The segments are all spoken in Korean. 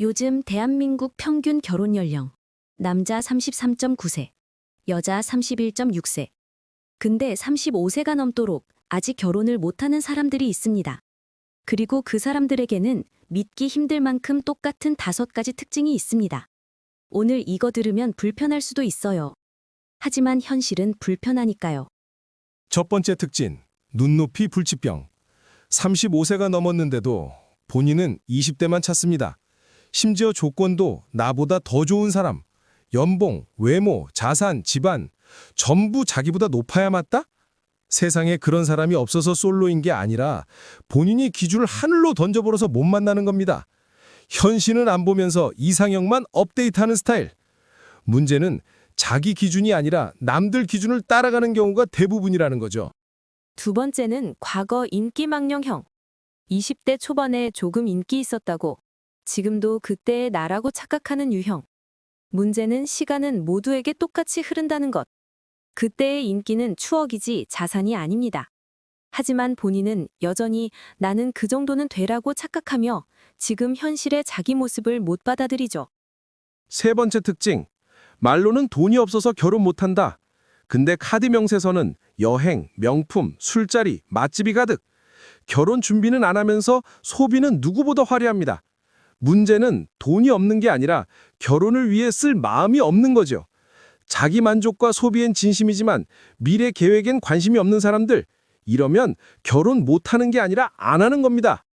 요즘 대한민국 평균 결혼 연령 남자 33.9세, 여자 31.6세. 근데 35세가 넘도록 아직 결혼을 못하는 사람들이 있습니다. 그리고 그 사람들에게는 믿기 힘들 만큼 똑같은 다섯 가지 특징이 있습니다. 오늘 이거 들으면 불편할 수도 있어요. 하지만 현실은 불편하니까요. 첫 번째 특징, 눈높이 불치병. 35세가 넘었는데도 본인은 20대만 찾습니다. 심지어 조건도 나보다 더 좋은 사람, 연봉, 외모, 자산, 집안, 전부 자기보다 높아야 맞다? 세상에 그런 사람이 없어서 솔로인 게 아니라 본인이 기준을 하늘로 던져버려서 못 만나는 겁니다. 현실은 안 보면서 이상형만 업데이트하는 스타일. 문제는 자기 기준이 아니라 남들 기준을 따라가는 경우가 대부분이라는 거죠. 두 번째는 과거 인기망령형. 20대 초반에 조금 인기 있었다고 지금도 그때의 나라고 착각하는 유형. 문제는 시간은 모두에게 똑같이 흐른다는 것. 그때의 인기는 추억이지 자산이 아닙니다. 하지만 본인은 여전히 나는 그 정도는 되라고 착각하며 지금 현실의 자기 모습을 못 받아들이죠. 세 번째 특징. 말로는 돈이 없어서 결혼 못한다. 근데 카드 명세서는 여행, 명품, 술자리, 맛집이 가득. 결혼 준비는 안 하면서 소비는 누구보다 화려합니다. 문제는 돈이 없는 게 아니라 결혼을 위해 쓸 마음이 없는 거죠. 자기 만족과 소비엔 진심이지만 미래 계획엔 관심이 없는 사람들. 이러면 결혼 못하는 게 아니라 안 하는 겁니다.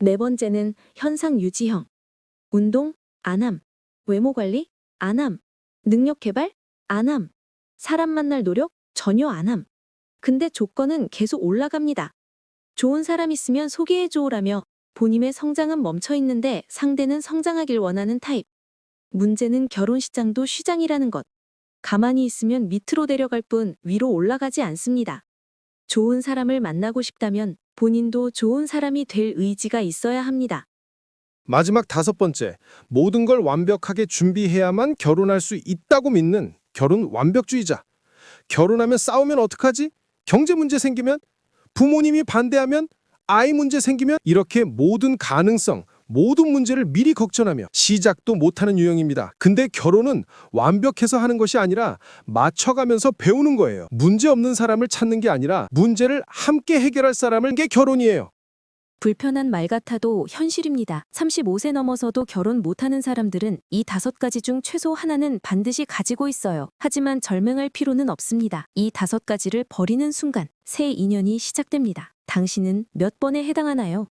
네 번째는 현상 유지형. 운동, 안함. 외모 관리, 안함. 능력 개발, 안함. 사람 만날 노력, 전혀 안함. 근데 조건은 계속 올라갑니다. 좋은 사람 있으면 소개해줘라며 본인의 성장은 멈춰 있는데 상대는 성장하길 원하는 타입. 문제는 결혼 시장도 시장이라는 것. 가만히 있으면 밑으로 내려갈 뿐 위로 올라가지 않습니다. 좋은 사람을 만나고 싶다면 본인도 좋은 사람이 될 의지가 있어야 합니다. 마지막 다섯 번째, 모든 걸 완벽하게 준비해야만 결혼할 수 있다고 믿는 결혼 완벽주의자. 결혼하면 싸우면 어떡하지? 경제 문제 생기면? 부모님이 반대하면? 아이 문제 생기면? 이렇게 모든 가능성, 모든 문제를 미리 걱정하며 시작도 못하는 유형입니다. 근데 결혼은 완벽해서 하는 것이 아니라 맞춰가면서 배우는 거예요. 문제 없는 사람을 찾는 게 아니라 문제를 함께 해결할 사람을 게 결혼이에요. 불편한 말 같아도 현실입니다. 35세 넘어서도 결혼 못하는 사람들은 이 다섯 가지 중 최소 하나는 반드시 가지고 있어요. 하지만 절망할 필요는 없습니다. 이 다섯 가지를 버리는 순간 새 인연이 시작됩니다. 당신은 몇 번에 해당하나요?